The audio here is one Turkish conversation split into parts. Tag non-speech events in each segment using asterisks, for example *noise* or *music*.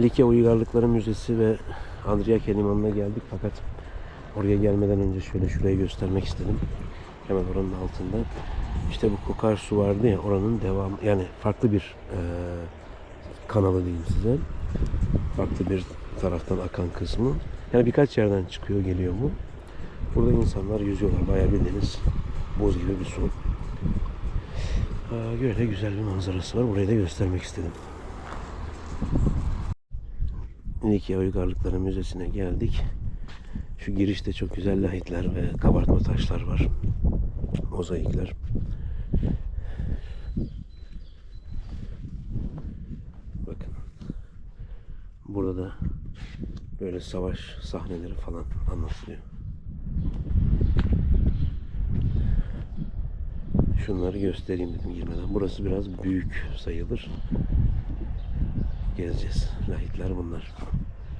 Likya Uygarlıkları Müzesi ve Andriya Limanı'na geldik fakat oraya gelmeden önce şöyle şurayı göstermek istedim. Hemen oranın altında. İşte bu kokar su vardı ya oranın devamı yani farklı bir eee, kanalı diyeyim size. Farklı bir taraftan akan kısmı. Yani birkaç yerden çıkıyor geliyor bu. Burada insanlar yüzüyorlar. Bayağı bildiğiniz buz gibi bir su. Aa, Böyle güzel bir manzarası var. Burayı da göstermek istedim. Likya Uygarlıkları Müzesi'ne geldik. Şu girişte çok güzel lahitler ve kabartma taşlar var. Mozaikler. Bakın. Burada da böyle savaş sahneleri falan anlatılıyor. Şunları göstereyim dedim girmeden. Burası biraz büyük sayılır. Gezeceğiz. Lahitler bunlar.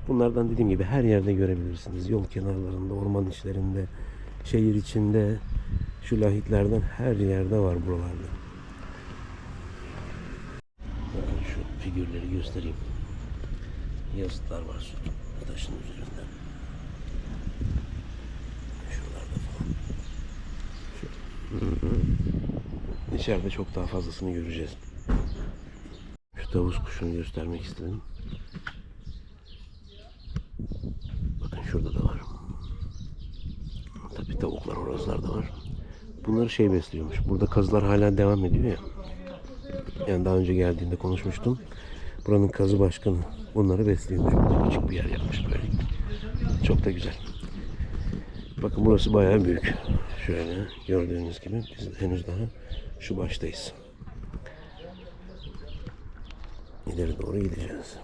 Bunlardan dediğim gibi her yerde görebilirsiniz. Yol kenarlarında, orman içlerinde, şehir içinde. Şu lahitlerden her yerde var buralarda. Bakın şu figürleri göstereyim. Yazıtlar var şu taşın üzerinde. Şuralarda falan. Şu. İçeride çok daha fazlasını göreceğiz. Tavus kuşunu göstermek istedim. Bakın şurada da var. Tabii tavuklar, horozlar da var. Bunları şey besliyormuş. Burada kazılar hala devam ediyor ya. Yani daha önce geldiğinde konuşmuştum. Buranın kazı başkanı bunları besliyormuş. Burada küçük bir yer yapmış böyle. Çok da güzel. Bakın burası bayağı büyük. Şöyle gördüğünüz gibi biz henüz daha şu baştayız. İleri doğru gideceğiz.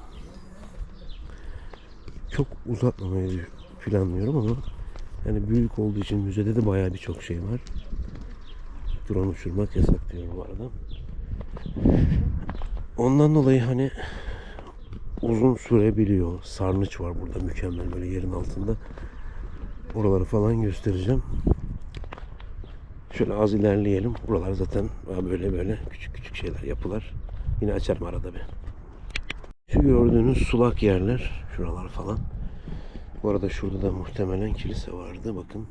Çok uzatmamayı planlıyorum ama yani büyük olduğu için müzede de bayağı birçok şey var. Drone uçurmak yasak diyor bu arada. Ondan dolayı hani uzun sürebiliyor. Sarnıç var burada mükemmel böyle yerin altında. Oraları falan göstereceğim. Şöyle az ilerleyelim. Buralar zaten böyle böyle küçük küçük şeyler yapılar. Yine açarım arada bir. Şu gördüğünüz sulak yerler. Şuralar falan. Bu arada şurada da muhtemelen kilise vardı. Bakın.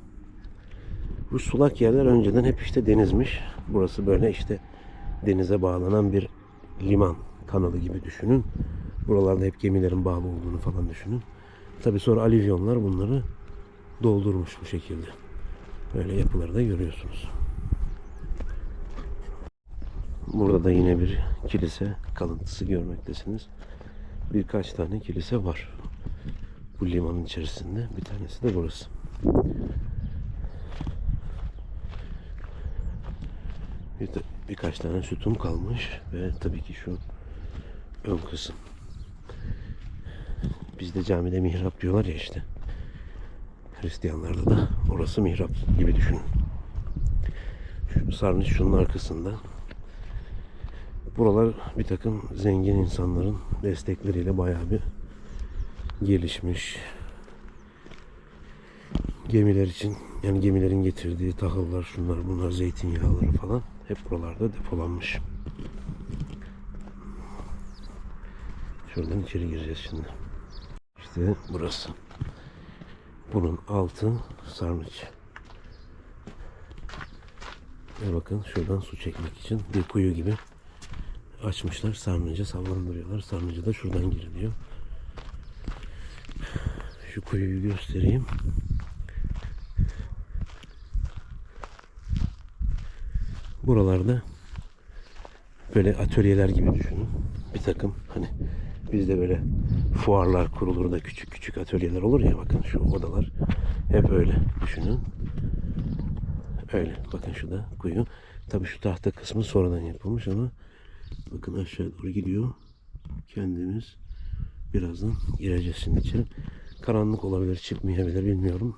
Bu sulak yerler önceden hep işte denizmiş. Burası böyle işte denize bağlanan bir liman kanalı gibi düşünün. Buralarda hep gemilerin bağlı olduğunu falan düşünün. Tabi sonra alüvyonlar bunları doldurmuş bu şekilde. Böyle yapıları da görüyorsunuz. Burada da yine bir kilise kalıntısı görmektesiniz. Birkaç tane kilise var. Bu limanın içerisinde. Bir tanesi de burası. Bir de birkaç tane sütun kalmış ve tabii ki şu ön kısım. Bizde camide mihrap diyorlar ya işte. Hristiyanlarda da orası mihrap gibi düşünün. Şu sarnıç şunun arkasında. Buralar bir takım zengin insanların destekleriyle bayağı bir gelişmiş. Gemiler için yani gemilerin getirdiği tahıllar şunlar bunlar zeytinyağları falan hep buralarda depolanmış. Şuradan içeri gireceğiz şimdi. İşte burası. Bunun altı sarnıç. Ve bakın şuradan su çekmek için bir kuyu gibi açmışlar. Sarnıca sallandırıyorlar. Sarnıca da şuradan giriliyor. Şu kuyuyu göstereyim. Buralarda böyle atölyeler gibi düşünün. Bir takım hani bizde böyle fuarlar kurulur da küçük küçük atölyeler olur ya bakın şu odalar hep öyle düşünün. Öyle. Bakın şu da kuyu. Tabii şu tahta kısmı sonradan yapılmış ama bakın aşağı doğru gidiyor. Kendimiz birazdan gireceğiz şimdi içeri. Karanlık olabilir, çıkmayabilir bilmiyorum.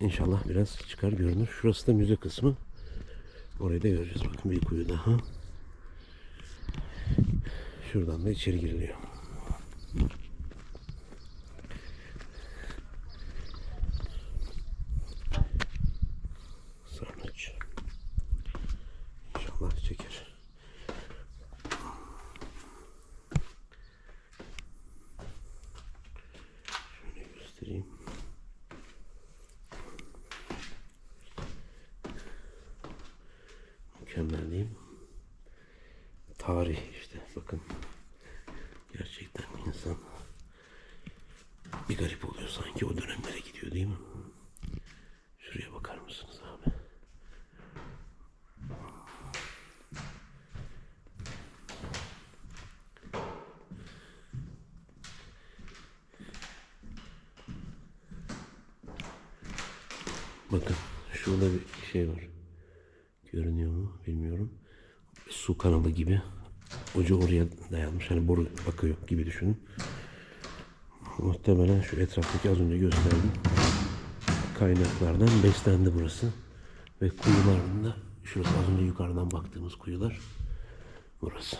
İnşallah biraz çıkar görünür. Şurası da müze kısmı. Orayı da göreceğiz. Bakın bir kuyu daha. Şuradan da içeri giriliyor. Sarnıç. İnşallah çeker. Mükemmel diyeyim. Tarih işte bakın. Gerçekten insan bir garip oluyor sanki o dönemlere gidiyor değil mi? Şuraya bakar mısınız abi? Bakın şurada bir şey var. Görünüyor mu bilmiyorum. Su kanalı gibi. Ucu oraya dayanmış. Hani boru bakıyor gibi düşünün. Muhtemelen şu etraftaki az önce gösterdiğim kaynaklardan beslendi burası. Ve kuyularında da şurası az önce yukarıdan baktığımız kuyular burası.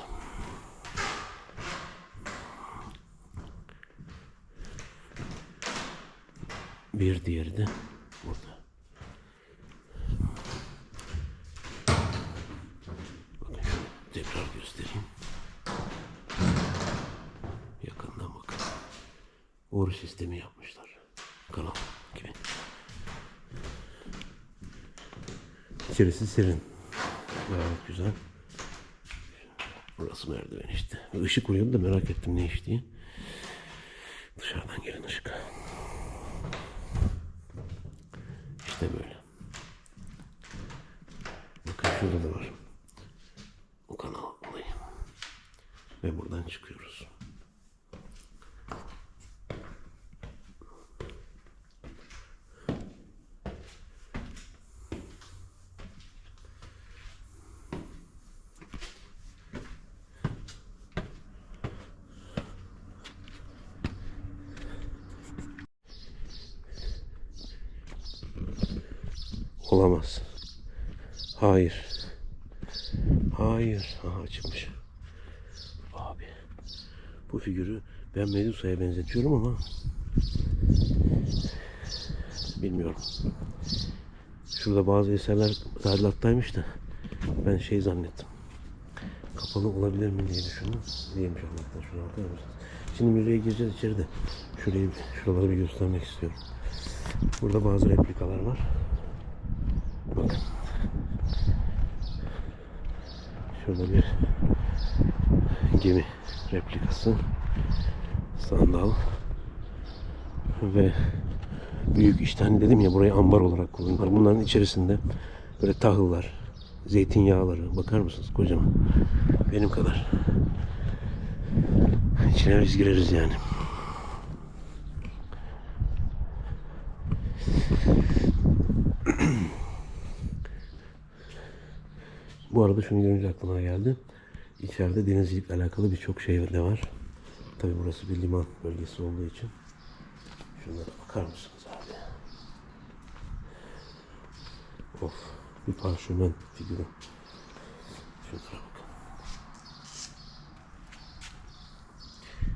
Bir diğeri de burada. Bakın şunu tekrar göstereyim. Yakından bakın. Boru sistemi yapmışlar. Kanal gibi. İçerisi serin. Gayet güzel. Burası merdiven işte. Bir ışık vuruyordu da merak ettim ne iş diye. Dışarıdan gelen ışık. İşte böyle. Bakın şurada da var. Bu kanal olayı. Ve buradan çıkıyoruz. Çıkmış. Abi. Bu figürü ben Medusa'ya benzetiyorum ama bilmiyorum. Şurada bazı eserler tadilattaymış da ben şey zannettim. Kapalı olabilir mi diye düşündüm. Değilmiş Allah'tan bakar mısınız? Şimdi müzeye gireceğiz içeride. Şurayı, şuraları bir göstermek istiyorum. Burada bazı replikalar var. Bakın. Şurada bir gemi replikası. Sandal. Ve büyük işte hani dedim ya burayı ambar olarak kullanıyorlar. Bunların içerisinde böyle tahıllar, zeytinyağları bakar mısınız kocaman. Benim kadar. İçine biz gireriz yani. Bu arada şunu görünce aklıma geldi. İçeride denizcilikle alakalı birçok şey de var. Tabi burası bir liman bölgesi olduğu için. Şunlara bakar mısınız abi? Of. Bir parşömen figürü. Şunlara bakın.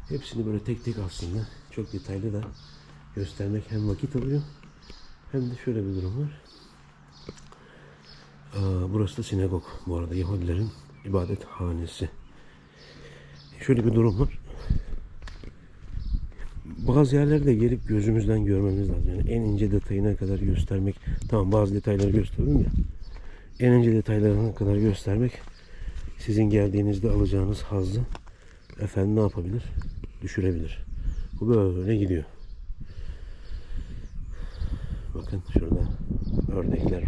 Hepsini böyle tek tek aslında çok detaylı da göstermek hem vakit alıyor hem de şöyle bir durum var. Burası da sinagog bu arada Yahudilerin ibadet hanesi. Şöyle bir durum var. Bazı yerlerde gelip gözümüzden görmemiz lazım. Yani en ince detayına kadar göstermek. Tamam bazı detayları gösteriyorum ya. En ince detaylarına kadar göstermek sizin geldiğinizde alacağınız hazzı efendim ne yapabilir? Düşürebilir. Bu böyle gidiyor. Bakın şurada ördekler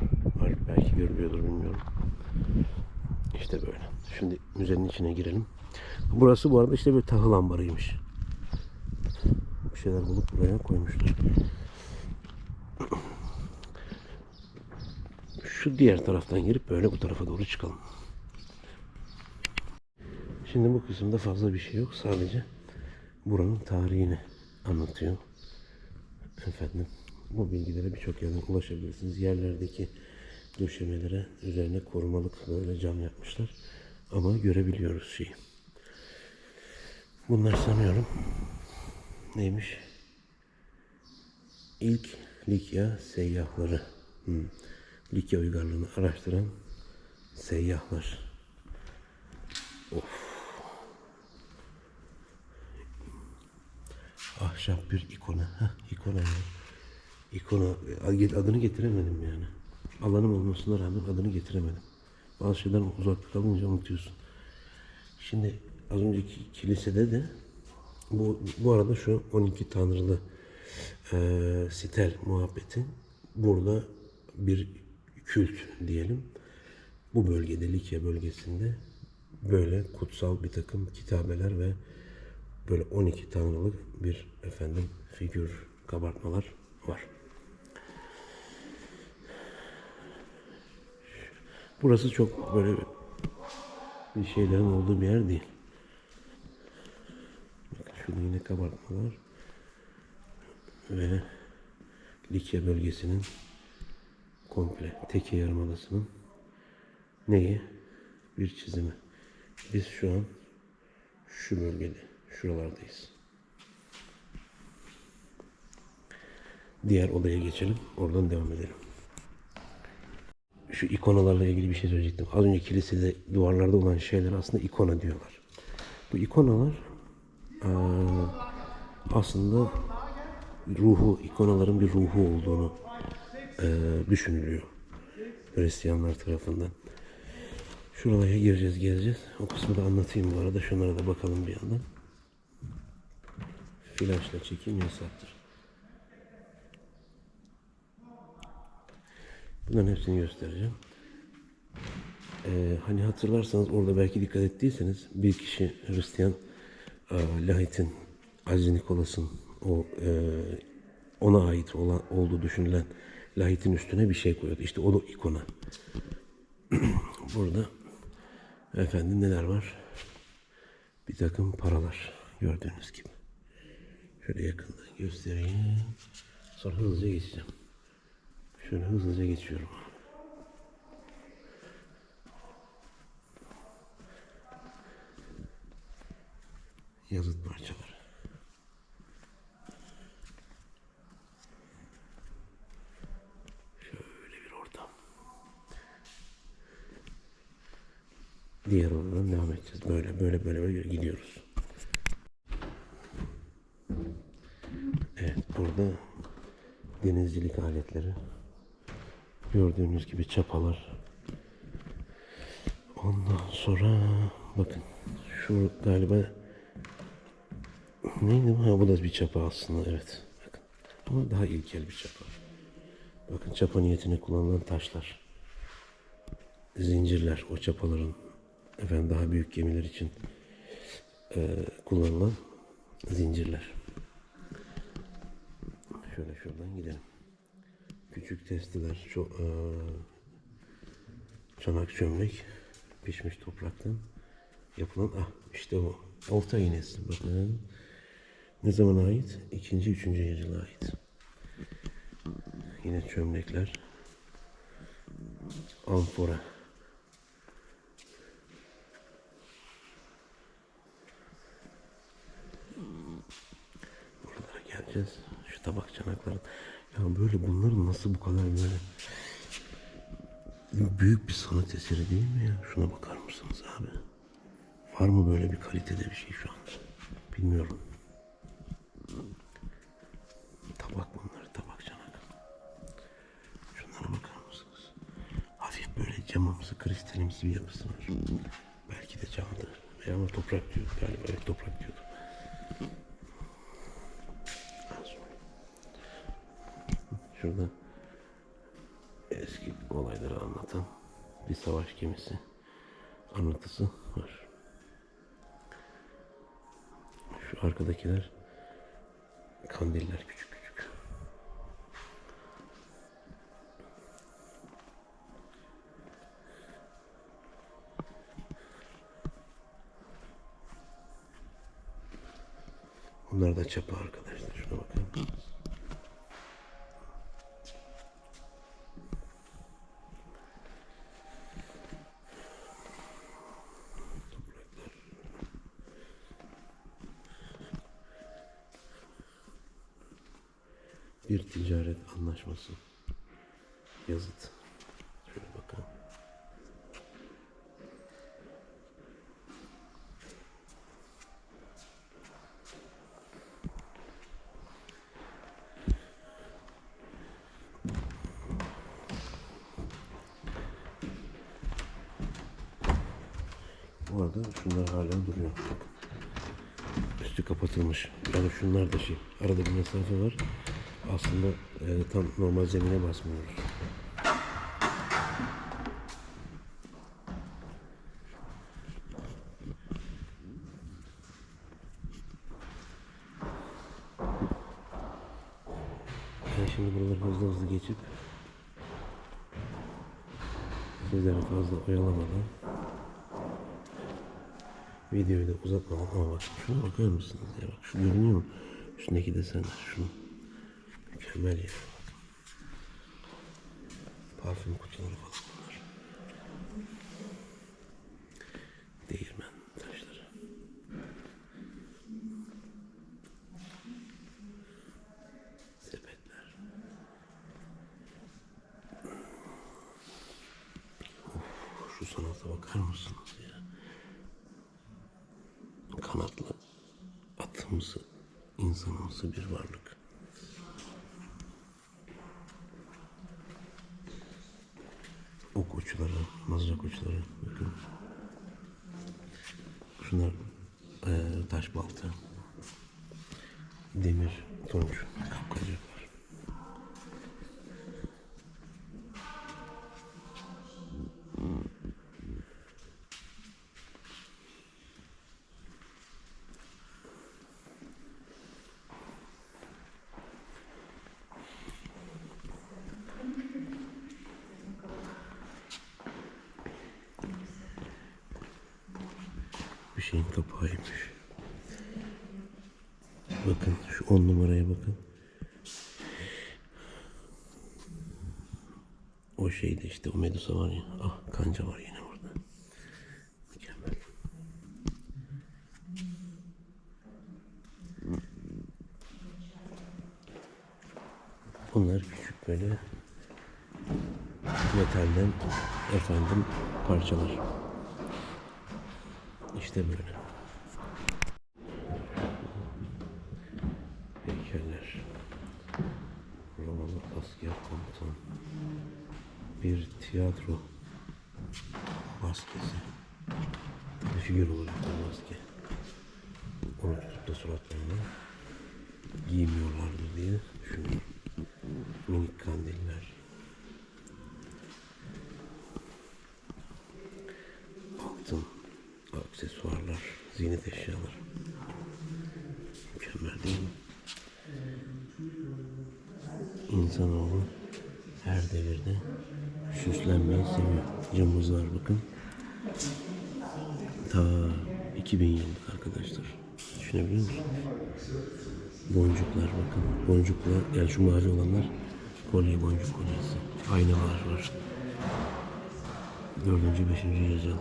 Belki görülüyordur bilmiyorum. İşte böyle. Şimdi müzenin içine girelim. Burası bu arada işte bir tahıl ambarıymış. Bir şeyler bulup buraya koymuşlar. Şu diğer taraftan girip böyle bu tarafa doğru çıkalım. Şimdi bu kısımda fazla bir şey yok. Sadece buranın tarihini anlatıyor. Efendim bu bilgilere birçok yerden ulaşabilirsiniz. Yerlerdeki döşemelere üzerine korumalık böyle cam yapmışlar. Ama görebiliyoruz şeyi. Bunlar sanıyorum neymiş? İlk Likya seyyahları. Hmm. Likya uygarlığını araştıran seyyahlar. Of. Ahşap bir ikona. Heh, ikona ya. İkona adını getiremedim yani. Alanım olmasına rağmen adını getiremedim. Bazı şeyler uzakta kalınca unutuyorsun. Şimdi az önceki kilisede de bu, bu arada şu 12 tanrılı eee sitel muhabbeti burada bir kült diyelim. Bu bölgede Likya bölgesinde böyle kutsal bir takım kitabeler ve böyle 12 tanrılık bir efendim figür kabartmalar var. Burası çok böyle bir şeylerin olduğu bir yer değil. Bakın şurada yine kabartmalar ve Likya bölgesinin komple Teke Yarımadası'nın neyi? Bir çizimi. Biz şu an şu bölgede, şuralardayız. Diğer odaya geçelim. Oradan devam edelim. Şu ikonalarla ilgili bir şey söyleyecektim. Az önce kilisede duvarlarda olan şeyler aslında ikona diyorlar. Bu ikonalar aslında ruhu, ikonaların bir ruhu olduğunu düşünülüyor. Hristiyanlar tarafından. Şuraya gireceğiz, gezeceğiz. O kısmı da anlatayım bu arada. Şunlara da bakalım bir yandan. Flaşla çekim yasaktır. Bunların hepsini göstereceğim. Ee, hani hatırlarsanız orada belki dikkat ettiyseniz bir kişi Hristiyan e, Lahit'in Aziz Nikolas'ın o e, ona ait olan olduğu düşünülen Lahit'in üstüne bir şey koyuyordu. İşte o da ikona. *clears throat* Burada efendim neler var? Bir takım paralar gördüğünüz gibi. Şöyle yakından göstereyim. Sonra hızlıca geçeceğim. Şöyle hızlıca geçiyorum. Yazıt parçaları. Şöyle bir ortam. Diğer odadan devam edeceğiz. Böyle böyle böyle böyle gidiyoruz. Evet burada denizcilik aletleri. Gördüğünüz gibi çapalar. Ondan sonra bakın şu galiba neydi bu? Ha, bu da bir çapa aslında evet. Bakın. Ama daha ilkel bir çapa. Bakın çapa niyetine kullanılan taşlar. Zincirler o çapaların efendim daha büyük gemiler için e, kullanılan zincirler. Şöyle şuradan gidelim. Küçük testiler, çok, çanak çömlek, pişmiş topraktan yapılan, ah işte o, olta iğnesi. Bakın, ne zaman ait? İkinci, üçüncü yüzyıla ait. Yine çömlekler, amfora. Buralara geleceğiz. Şu tabak çanakların. Ya böyle bunların nasıl bu kadar böyle büyük bir sanat eseri değil mi ya? Şuna bakar mısınız abi? Var mı böyle bir kalitede bir şey şu anda? Bilmiyorum. Tabak bunlar, tabak çanak. Şunlara bakar mısınız? Hafif böyle camımsı, kristalimsi bir yapısı var. Belki de camdır. Veya ama toprak diyor galiba. Evet toprak diyordu. Şurada eski olayları anlatan bir savaş gemisi anlatısı var. Şu arkadakiler kandiller küçük küçük. Bunlar da çapa arkadaşlar. Şuna bakın. bir ticaret anlaşması yazıt. Şöyle bakalım. şunlar hala duruyor. Bakın. Üstü kapatılmış. Yani şunlar da şey. Arada bir mesafe var. Aslında e, tam normal zemine basmıyoruz. Ben şimdi buraları hızlı hızlı geçip sizleri fazla oyalamadan videoyu da uzatmadan ama bak şuna bakar mısınız ya bak şu görünüyor mu? Şundaki desen şu mükemmel ya. Parfüm kutuları falan bunlar. Değirmen taşları. Sepetler. Of, şu sanata bakar mısınız ya? Kanatlı atımsı, insanımsı bir varlık. Uçları, mızrak uçları. Bakın. Şunlar eee, taş balta. Demir, tunç, kapkacak var. Bir şeyin kapağıymış. Bakın şu on numaraya bakın. O şeyde işte o medusa var ya. Ah kanca var yine orada. Mükemmel. Bunlar küçük böyle metalden efendim parçalar. İşte böyle. Heykeller. Romalı asker komutan. Bir tiyatro maskesi. Bir figür olacak bir maske. Onu tutup da suratlarına giymiyorlardır diye düşünüyorum. Minik kandiller. Aksesuarlar, ziynet eşyalar. Mükemmel değil mi? İnsanoğlu her devirde süslenmeyi seviyor. Camımız bakın. Ta 2000 yıllık arkadaşlar. Düşünebiliyor musunuz? Boncuklar bakın. Boncuklar, yani şu mavi olanlar kolye boncuk kolyesi. Aynalar var. Dördüncü, beşinci yüzyıl.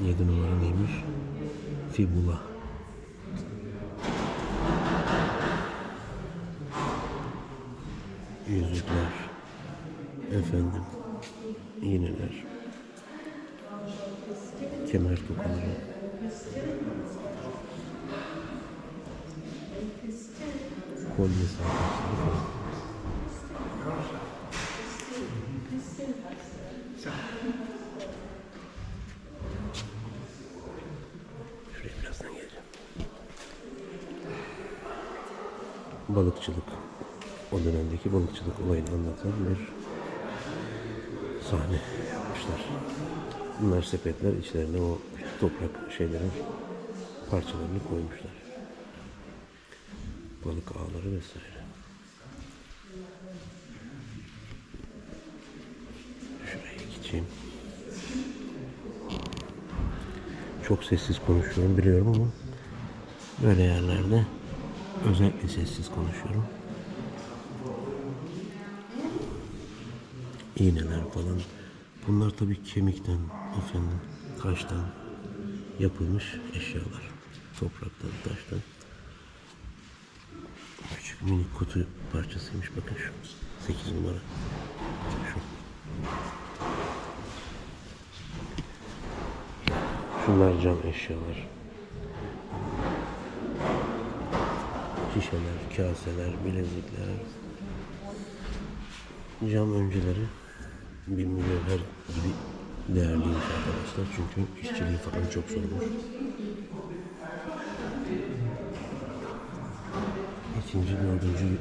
7 numara neymiş? Fibula. Yüzükler. Efendim. iğneler. Kemer tokaları. Kolye sarkaçları falan. Şuraya birazdan geleceğim. Balıkçılık. O dönemdeki balıkçılık olayını anlatan bir sahne yapmışlar. Bunlar sepetler içlerine o toprak şeylerin parçalarını koymuşlar. Balık ağları vesaire. Şuraya geçeyim. Çok sessiz konuşuyorum biliyorum ama böyle yerlerde özellikle sessiz konuşuyorum. İğneler falan. Bunlar tabii kemikten, efendim, taştan yapılmış eşyalar. Topraktan, taştan. Küçük minik kutu parçasıymış bakın şu. 8 numara. Şu. Şunlar cam eşyalar. Şişeler, kaseler, bilezikler. Cam önceleri bir mücevher gibi değerliymiş arkadaşlar. Çünkü işçiliği falan çok zormuş. İkinci, dördüncü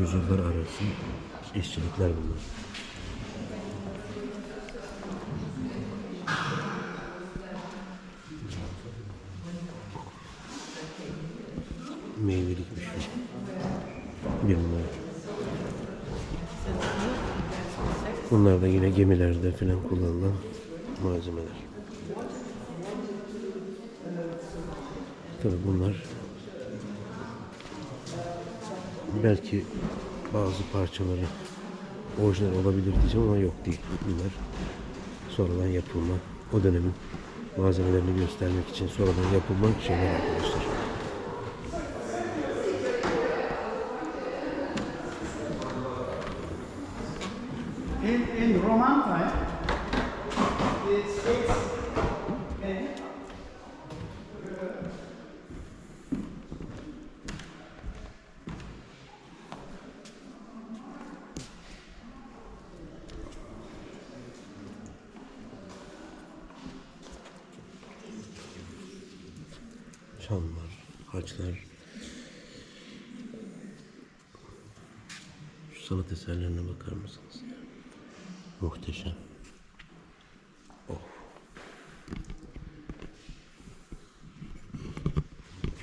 yüzyıllar arası işçilikler bunlar. Meyvelikmiş. Bir numara. Bunlar da yine gemilerde falan kullanılan malzemeler. Tabii bunlar belki bazı parçaları orijinal olabilir diyeceğim ama yok değil. Bunlar sonradan yapılma, o dönemin malzemelerini göstermek için sonradan yapılma şeyler arkadaşlar.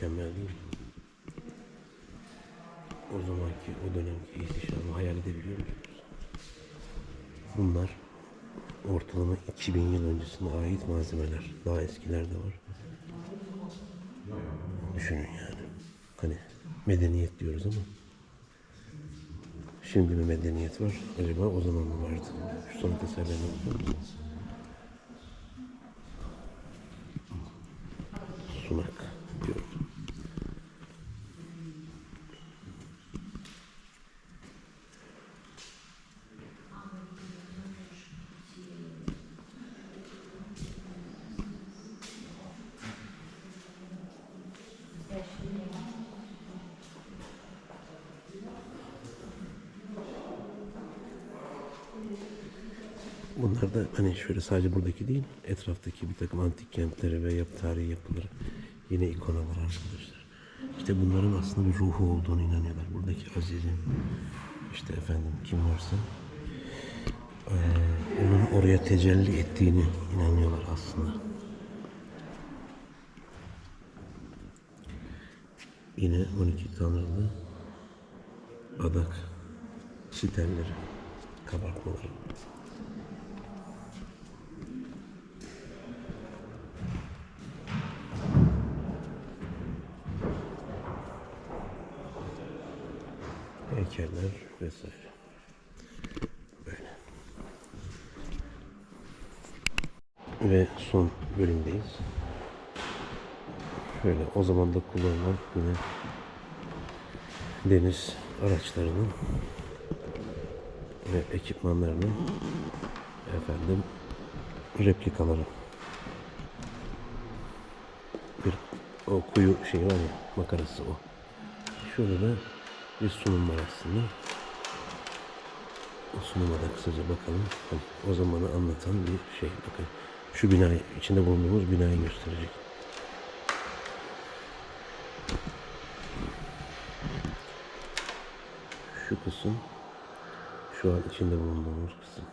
Mükemmel değil mi? O zamanki, o dönemki ihtişamı hayal edebiliyor musunuz? Bunlar ortalama 2000 yıl öncesine ait malzemeler. Daha eskiler de var. Düşünün yani. Hani medeniyet diyoruz ama şimdi mi medeniyet var? Acaba o zaman mı vardı? Şu sanat eserlerine bakar mısınız? Sunak diyor. Bunlar da hani şöyle sadece buradaki değil, etraftaki bir takım antik kentleri ve yapı tarihi yapıları, yine ikonalar arkadaşlar. İşte bunların aslında bir ruhu olduğunu inanıyorlar. Buradaki Aziz'in, işte efendim kim varsa onun oraya tecelli ettiğini inanıyorlar aslında. Yine 12 tanrılı adak sitelleri, kabartmaları. heykeller vesaire. Böyle. Ve son bölümdeyiz. Şöyle o zaman da kullanılan yine deniz araçlarının ve ekipmanlarının efendim replikaları. Bir o kuyu şey var ya makarası o. Şurada da bir sunum var aslında. Sunuma da kısaca bakalım. O zamanı anlatan bir şey. Bakın şu binayı, içinde bulunduğumuz binayı gösterecek. Şu kısım şu an içinde bulunduğumuz kısım.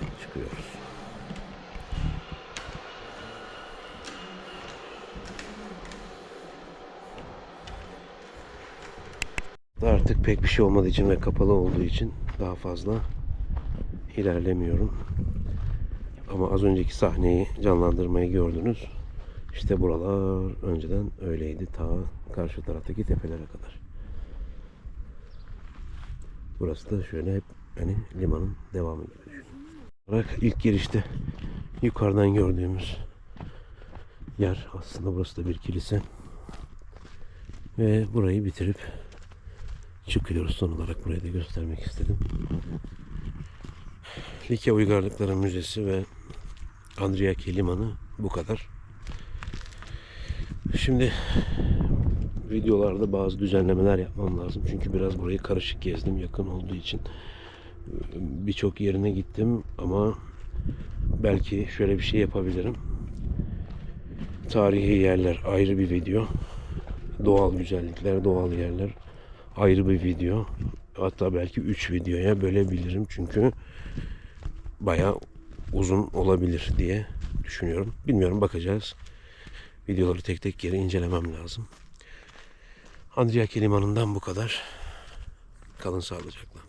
Evet, çıkıyoruz. Artık pek bir şey olmadığı için ve kapalı olduğu için daha fazla ilerlemiyorum. Ama az önceki sahneyi canlandırmayı gördünüz. İşte buralar önceden öyleydi ta karşı taraftaki tepelere kadar. Burası da şöyle hep hani limanın devamı gibi. Olarak ilk girişte yukarıdan gördüğümüz yer aslında burası da bir kilise. Ve burayı bitirip çıkıyoruz son olarak burayı da göstermek istedim. Likya Uygarlıkları Müzesi ve Andriyaki Limanı bu kadar. Şimdi videolarda bazı düzenlemeler yapmam lazım. Çünkü biraz burayı karışık gezdim yakın olduğu için. Birçok yerine gittim ama belki şöyle bir şey yapabilirim. Tarihi yerler ayrı bir video. Doğal güzellikler, doğal yerler ayrı bir video. Hatta belki 3 videoya bölebilirim. Çünkü bayağı uzun olabilir diye düşünüyorum. Bilmiyorum bakacağız. Videoları tek tek geri incelemem lazım. Andriyaki Limanı'ndan bu kadar. Kalın sağlıcakla.